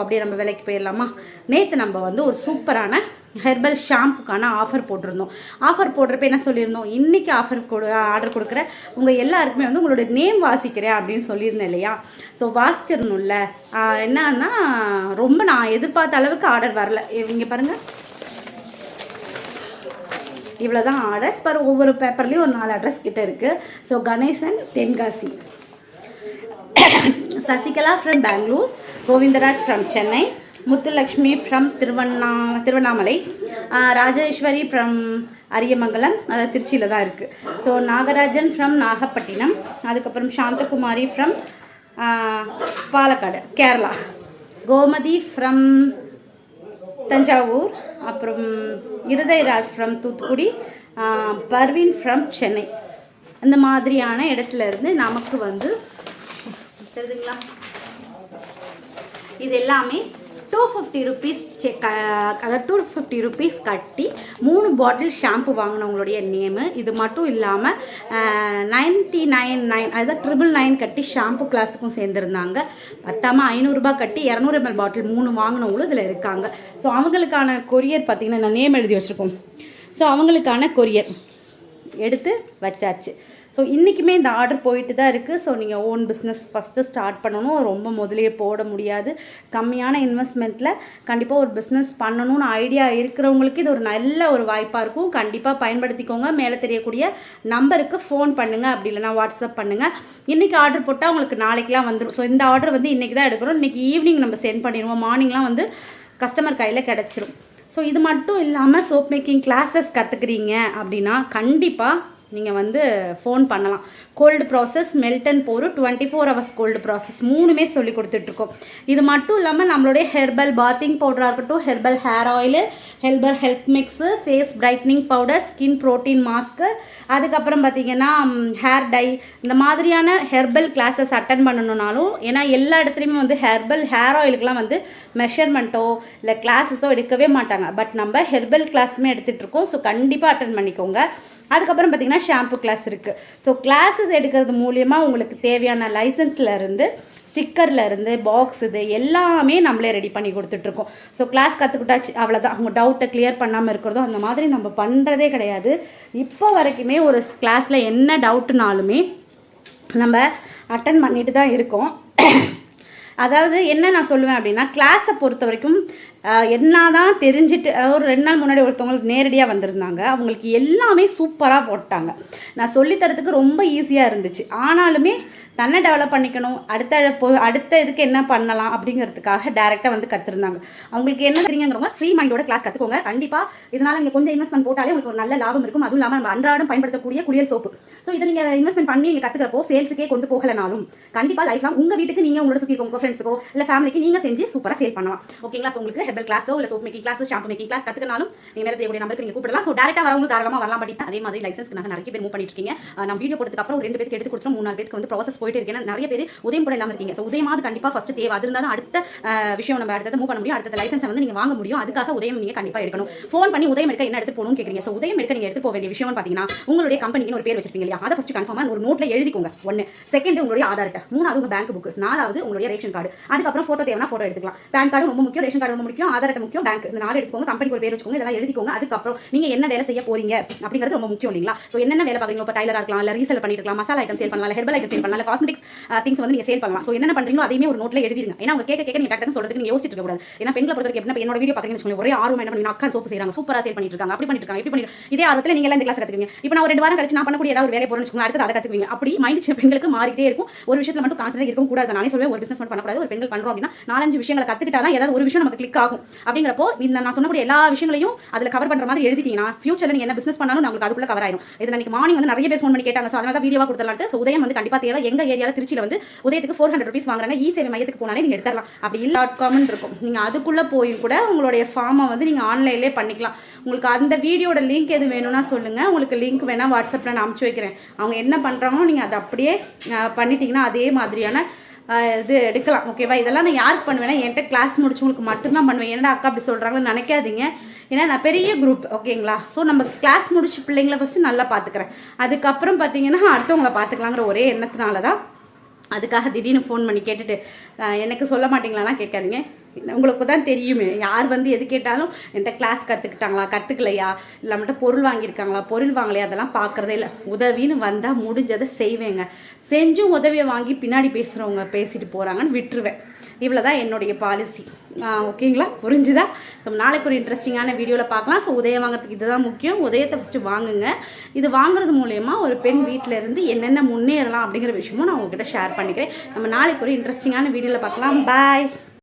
அப்படியே நம்ம விலைக்கு போயிடலாமா? நேற்று நம்ம வந்து ஒரு சூப்பரான ஹெர்பல் ஷாம்புக்கான ஆஃபர் போட்டிருந்தோம். ஆஃபர் போடுறப்ப என்ன சொல்லியிருந்தோம்? இன்னைக்கு ஆஃபர் கொடு ஆர்டர் கொடுக்குற உங்கள் எல்லாருக்குமே வந்து உங்களோட நேம் வாசிக்கிறேன் அப்படின்னு சொல்லியிருந்தேன் இல்லையா? ஸோ வாசிச்சிடணும்ல என்னன்னா ரொம்ப நான் எதிர்பார்த்த அளவுக்கு ஆர்டர் வரல. இங்கே பாருங்கள் இவ்வளோதான் ஆர்டர்ஸ் பாரு ஒவ்வொரு பேப்பர்லேயும் ஒரு நாலு அட்ரஸ் கிட்ட இருக்குது so Ganesan Tenkasi. Sasikala from Bangalore Govindaraj from Chennai Muthulakshmi from Tiruvanna Tiruvannamalai Rajeswari from Ariyamangalam அது திருச்சியில் தான் இருக்குது ஸோ நாகராஜன் ஃப்ரம் நாகப்பட்டினம் அதுக்கப்புறம் சாந்தகுமாரி ஃப்ரம் பாலக்காடு கேரளா. கோமதி ஃப்ரம் தஞ்சாவூர் அப்புறம் இருதயராஜ் ஃப்ரம் தூத்துக்குடி பர்வீன் ஃப்ரம் சென்னை இந்த மாதிரியான இடத்துல இருந்து நமக்கு வந்து தெரியுதுங்களா? இது எல்லாமே டூ ஃபிஃப்டி ருபீஸ் செக் அதாவது டூ ஃபிஃப்டி ருபீஸ் கட்டி மூணு பாட்டில் ஷாம்பு வாங்கினவங்களுடைய நேமு இது மட்டும் இல்லாமல் நைன்டி நைன் நைன் அதாவது ட்ரிபிள் நைன் கட்டி ஷாம்பு கிளாஸுக்கும் சேர்ந்துருந்தாங்க. பத்தாமல் ஐநூறுரூபா கட்டி இரநூறு எம்எல் பாட்டில் மூணு வாங்கினவங்களும் இதில் இருக்காங்க. ஸோ அவங்களுக்கான கொரியர் பார்த்தீங்கன்னா நான் நேம் எழுதி வச்சுருக்கோம். ஸோ அவங்களுக்கான கொரியர் எடுத்து வச்சாச்சு. ஸோ இன்றைக்குமே இந்த ஆர்டர் போயிட்டு தான் இருக்குது ஸோ நீங்கள் ஓன் பிஸ்னஸ் ஃபஸ்ட்டு ஸ்டார்ட் பண்ணணும். ரொம்ப முதலே போட முடியாது. கம்மியான இன்வெஸ்ட்மெண்ட்டில் கண்டிப்பாக ஒரு பிஸ்னஸ் பண்ணணும்னு ஐடியா இருக்கிறவங்களுக்கு இது ஒரு நல்ல ஒரு வாய்ப்பாக இருக்கும். கண்டிப்பாக பயன்படுத்திக்கோங்க. மேலே தெரியக்கூடிய நம்பருக்கு ஃபோன் பண்ணுங்கள் அப்படி இல்லைனா வாட்ஸ்அப் பண்ணுங்கள் இன்றைக்கி ஆர்டர் போட்டால் உங்களுக்கு நாளைக்கெலாம் வந்துடும் ஸோ இந்த ஆர்டர் வந்து இன்றைக்கி தான் எடுக்கிறோம். இன்றைக்கி ஈவினிங் நம்ம சென்ட் பண்ணிடுவோம். மார்னிங்லாம் வந்து கஸ்டமர் கையில் கிடச்சிரும். ஸோ இது மட்டும் இல்லாமல் சோப் மேக்கிங் கிளாஸஸ் கற்றுக்குறீங்க அப்படின்னா கண்டிப்பாக நீங்கள் வந்து ஃபோன் பண்ணலாம். Gold process molten for twenty four hours gold process மூணுமே சொல்லி கொடுத்துட்ருக்கோம். இது மட்டும் இல்லாமல் நம்மளுடைய ஹெர்பல் பாத்திங் பவுடராக இருக்கட்டும் herbal hair oil herbal health mix face brightening powder skin protein mask அதுக்கப்புறம் பார்த்தீங்கன்னா ஹேர் டை இந்த மாதிரியான ஹெர்பல் கிளாஸஸ் அட்டன் பண்ணணுனாலும் ஏன்னா எல்லா இடத்துலையுமே வந்து ஹெர்பல் ஹேர் ஆயிலுக்குலாம் வந்து மெஷர்மெண்ட்டோ இல்லை கிளாஸஸோ எடுக்கவே மாட்டாங்க. பட் நம்ம ஹெர்பல் கிளாஸுமே எடுத்துகிட்டு இருக்கோம் ஸோ கண்டிப்பாக அட்டன் பண்ணிக்கோங்க. அதுக்கப்புறம் பார்த்தீங்கன்னா ஷாம்பு கிளாஸ் இருக்குது ஸோ கிளாஸஸ் எடுக்கிறது மூலியமாக உங்களுக்கு தேவையான லைசன்ஸ்லேருந்து ஸ்டிக்கர்லேருந்து பாக்ஸ் இது எல்லாமே நம்மளே ரெடி பண்ணி கொடுத்துட்ருக்கோம். ஸோ கிளாஸ் கற்றுக்கிட்டாச்சு அவ்வளோதான் அவங்க டவுட்டை கிளியர் பண்ணாமல் இருக்கிறதோ அந்த மாதிரி நம்ம பண்ணுறதே கிடையாது. இப்போ வரைக்குமே ஒரு கிளாஸில் என்ன டவுட்டுனாலுமே நம்ம அட்டன் பண்ணிட்டு தான் இருக்கோம். அதாவது என்ன நான் சொல்லுவேன் அப்படின்னா கிளாஸை பொறுத்த வரைக்கும் என்னதான் தெரிஞ்சுட்டு ஒரு ரெண்டு நாள் முன்னாடி ஒருத்தவங்களுக்கு நேரடியாக வந்திருந்தாங்க. அவங்களுக்கு எல்லாமே சூப்பராக போட்டாங்க. நான் சொல்லித்தரத்துக்கு ரொம்ப ஈஸியாக இருந்துச்சு. ஆனாலுமே தன்னை டெவலப் பண்ணிக்கணும். அடுத்த அடுத்த இதுக்கு என்ன பண்ணலாம் அப்படிங்கிறதுக்காக டேரெக்டாக வந்து கற்றுருந்தாங்க அவங்களுக்கு என்ன தெரியுங்கிறவங்க ஃப்ரீ மைண்டோட கிளாஸ் கற்றுக்கோங்க கண்டிப்பாக இதனால நீங்கள் கொஞ்சம் இன்வெஸ்ட்மெண்ட் போட்டாலே உங்களுக்கு ஒரு நல்ல லாபம் இருக்கும். அதுவும் இல்லாமல் நம்ம அன்றாடம் பயன்படுத்தக்கூடிய குளியல் சோப்பு. ஸோ இதை நீங்கள் இன்வெஸ்ட்மெண்ட் பண்ணி நீங்கள் கற்றுக்கிறப்போ சேல்ஸுக்கே கொண்டு போகலனாலும் கண்டிப்பாக லைஃப்லாம் உங்கள் வீட்டுக்கு நீங்கள் உங்களோட சுற்றி உங்கள் ஃப்ரெண்ட்ஸுக்கோ இல்லை ஃபேமிலிக்கு நீங்கள் செஞ்சு சூப்பராக சேல் பண்ணலாம். ஓகேங்களா ஸோ உங்களுக்கு ஹெர்பல் கிளாஸோ இல்லை soap making class shampoo making class கற்றுக்கனாலும் நீங்கள் நேரத்தில் உடைய நம்பருக்கு நீங்கள் கூப்பிடலாம். ஸோ டேரெக்டாக வரவங்களும் தாராளமாக வரலாம். பட் அதே மாதிரி லைசன்ஸ்க்கு நாங்கள் நிறைய பேர் மூவ் பண்ணிட்டு இருக்கீங்க. நான் வீடியோ போட்டதுக்கு அப்புறம் ரெண்டு பேருக்கு எடுத்து கொடுத்துரும் மூணு நாலு பேருக்கு வந்து ப்ராசஸ் போயிட்டு இருக்கேன் நிறைய பேர் உதயம் கூட இல்லாமல் இருக்கீங்க. ஸோ உதயமாவது கண்டிப்பாக ஃபஸ்ட் தேவை. அது இருந்தால் அடுத்த விஷயம் நம்ம அடுத்தது மூவ் பண்ண முடியும். அடுத்த லைசன்ஸை வந்து நீங்கள் வாங்க முடியும். அதுக்காக உதயம் நீங்கள் கண்டிப்பாக எடுக்கணும். ஃபோன் பண்ணி உதயம் எடுக்க என்ன எடுத்து போகணும்னு கேட்குறீங்க ஸோ உதயம் எடுக்க நீங்கள் எடுத்து போக வேண்டிய விஷயம்னு பார்த்தீங்கன்னா உங்களுடைய கம்பெனிக்கு ஒரு பேர் வச்சிருப்பீங்க இல்லையா? அதை ஃபஸ்ட் கன்ஃபார்மாக ஒரு நோட்டில் எழுதிக்கோங்க. ஒன்று செகண்ட் உங்களுடைய ஆதார் கார்டு மூணாவது உங்கள் பேங்க் புக் நாலாவது உங்களுடைய ரேஷன் கார்டு அதுக்கப்புறம் ஃபோட்டோ தேவைன்னா ஃபோட்டோ எடுத்துக்கலாம். பேன் கார்டு ரொம்ப முக்கியம். ரேஷன் கார்டு ரொம்ப முக்கியம். ஆதார் அட்டை முக்கியம் பேங்க் இந்த நாலு எடுத்துக்கோங்க கம்பெனிக்கு ஒரு பேர் வச்சுக்கோங்க இதெல்லாம் எழுதிக்கோங்க. அதுக்கப்புறம் நீங்க என்ன வேலை செய்ய போறீங்க அப்படிங்கிறது ரொம்ப முக்கியம் இல்லைங்களா? ஸோ என்னென்ன வேலை பார்க்குறீங்க? இப்போ டைலராக இருக்கலாம் இல்லை ரீசேல் பண்ணிட்டு இருக்கலாம் மசாலா ஐட்டம் சேல் பண்ணலாம் ஹெர்பல் ஐட்டம் சேல் பண்ணலாம் காஸ்மெட்டிக்ஸ் திங்ஸ் வந்து நீங்க சேல் பண்ணலாம். ஸோ என்னென்ன பண்ணுறீங்களோ அதையுமே ஒரு நோட்டில் எழுதிருங்க. ஏன்னா அவங்க கேட்க கேட்க நீங்க சொல்றதுக்கு நீங்க யோசிச்சுட்டு கூடாது ஏன்னா பெண்களை பொறுத்தவரைக்கும் எப்படின்னா என்னோட வீடியோ பார்த்தீங்கன்னு ஒரே ஆர்வம் என்ன பண்ணி அக்கா சோப்பு செய்யறாங்க சூப்பராக சேல் பண்ணிட்டு இருக்காங்க அப்படி பண்ணிட்டு இருக்காங்க இப்படி பண்ணி இதே ஆர்வத்தில் நீங்க எல்லாம் இந்த கிளாஸ் கற்றுக்குவீங்க இப்போ நான் ஒரு ரெண்டு வாரம் கழிச்சு நான் பண்ணக்கூடிய ஏதாவது ஒரு வேலை போறேன்னு அடுத்து அதை கற்றுக்குவீங்க அப்படி மைண்ட் பெண்களுக்கு மாறிட்டே இருக்கும். ஒரு விஷயத்தில் மட்டும் கான்சென்ட்ரேட் இருக்கும் கூடாது. நானே சொல்லுவேன் ஒரு பிசினஸ் மட்டும் பண்ணக்கூடாது. ஒரு பெண்கள் பண்றோம் அப்படின்னா நாலஞ்சு விஷயங்களை கற்றுக்கிட்டா தான் ஏதாவது ஒரு விஷயம் நமக்கு கிளிக் ஆகும். அப்படிங்கிறப்போ இந்த நான் சொன்னக்கூடிய எல்லா விஷயங்களையும் அதில் கவர் பண்ற மாதிரி எழுதிட்டீங்கன்னா ஃபியூச்சரில் நீங்க என்ன பிசினஸ் பண்ணாலும் உங்களுக்கு அதுக்குள்ள கவர் ஆயிரும். இது இன்னைக்கு மார்னிங் வந்து நிறைய பேர் ஃபோன் பண்ணி கேட்டாங்க ஸோ அதனால தான் வீடியோவா கொடுத்துடலான்ட்டு ஸோ உதயம் வந்து கண்டிப்பா தேவை. எங்க ஏரியாவில் திருச்சியில் வந்து உதயத்துக்கு ஃபோர் ஹண்ட்ரட் ருபீஸ் வாங்குறாங்க. இ சேவை மையத்துக்கு போனாலே நீங்க எடுத்துடலாம். அப்படி இல்லை டாட் காம்னு இருக்கும். நீங்க அதுக்குள்ள போய் கூட உங்களுடைய ஃபார்மை வந்து நீங்க ஆன்லைன்லேயே பண்ணிக்கலாம். உங்களுக்கு அந்த வீடியோட லிங்க் எது வேணும்னா சொல்லுங்க. உங்களுக்கு லிங்க் வேணா வாட்ஸ்அப்ல நான் அனுப்பிச்சு வைக்கிறேன். அவங்க என்ன பண்றாங்களோ நீங்க அதை அப்படியே பண்ணிட்டீங்கன்னா அதே மாதிரியான இது எடுக்கலாம் ஓகேவா இதெல்லாம் நான் யாருக்கு பண்ணுவேன்னா என்கிட்ட கிளாஸ் முடிச்சவங்களுக்கு மட்டும்தான் பண்ணுவேன். என்னடா அக்கா அப்படி சொல்கிறாங்கன்னு நினைக்காதீங்க. ஏன்னா நான் பெரிய குரூப் ஓகேங்களா ஸோ நம்ம கிளாஸ் முடிச்ச பிள்ளைங்கள ஃபஸ்ட்டு நல்லா பார்த்துக்கிறேன் அதுக்கப்புறம் பார்த்தீங்கன்னா அடுத்தவங்கள பார்த்துக்கலாங்கிற ஒரே எண்ணத்தினால தான் அதுக்காக திடீர்னு ஃபோன் பண்ணி கேட்டுட்டு எனக்கு சொல்ல மாட்டீங்களாலாம் கேட்காதீங்க. உங்களுக்கு தான் தெரியுமே யார் வந்து எது கேட்டாலும் என்கிட்ட கிளாஸ் கற்றுக்கிட்டாங்களா கற்றுக்கலையா இல்லை மட்டும் பொருள் வாங்கியிருக்காங்களா பொருள் வாங்கலையா? அதெல்லாம் பார்க்குறதே இல்லை. உதவின்னு வந்தால் முடிஞ்சதை செய்வேங்க. செஞ்சும் உதவியை வாங்கி பின்னாடி பேசுகிறவங்க பேசிட்டு போகிறாங்கன்னு விட்டுருவேன். இவ்வளோதான் என்னுடைய பாலிசி ஓகேங்களா புரிஞ்சுதா? ஸோ நாளைக்கு ஒரு இன்ட்ரெஸ்டிங்கான வீடியோவில் பார்க்கலாம். ஸோ உதயம் வாங்குறதுக்கு இதுதான் முக்கியம். உதயத்தை ஃபஸ்ட்டு வாங்குங்க. இது வாங்குறது மூலயமா ஒரு பெண் வீட்டில் இருந்து என்னென்ன முன்னேறலாம் அப்படிங்கிற விஷயமும் நான் உங்ககிட்ட ஷேர் பண்ணிக்கிறேன். நம்ம நாளைக்கு ஒரு இன்ட்ரெஸ்டிங்கான வீடியோவில் பார்க்கலாம். பாய்